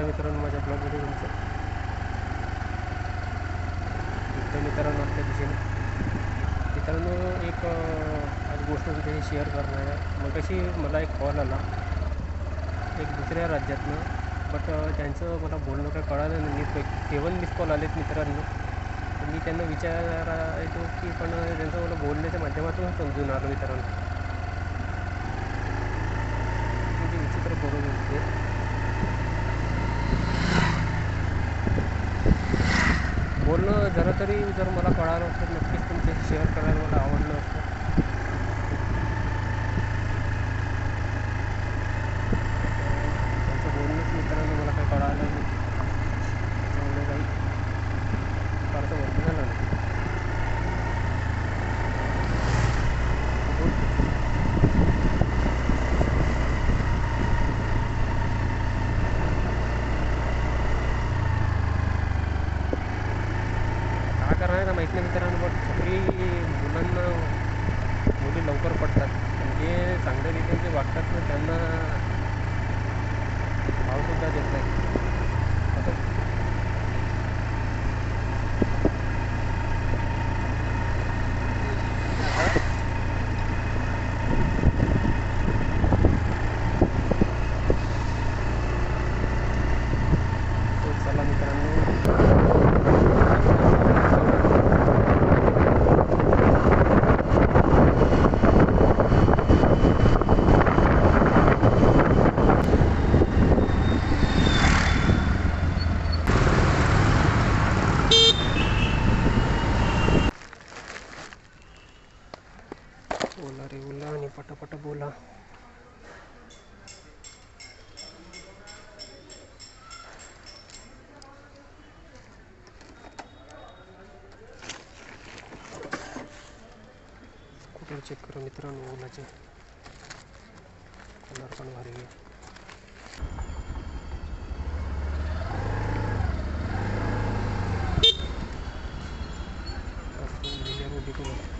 आहे मित्रांनो माझ्या ब्लॉगमध्ये तुमचं तर मित्रांनो आपल्या दिशेने. मित्रांनो एक आज गोष्ट तुमच्याशी शेअर करणार आहे. मग कशी मला एक कॉल आला. एक दुसऱ्या राज्यातनं. बट त्यांचं मला बोलणं काय कळालं नाही. मी सेवन मिस कॉल आलेत मित्रांनो. मी त्यांना विचारायचो की पण त्यांचं मला बोलण्याच्या माध्यमातून समजून आलं मित्रांनो. बोलणं जरा तरी जर मला कळालं तर नक्कीच तुमच्याशी शेअर करायला मला आवडलं असतं त्यांचं बोलणंच मित्रांनो मला काही कळालं नाही त्याच्यामुळे काही फारसं बोलणं झालं नाही काय करणार आहे का माहीत नाही मित्रांनो बट सगळी मुलांना मुली लवकर बोला रे बोला आणि पटापट बोला कुठे चेक करा मित्रांनो ओलाचे कलर पण भारी आहे असं दिल्या रोटी करून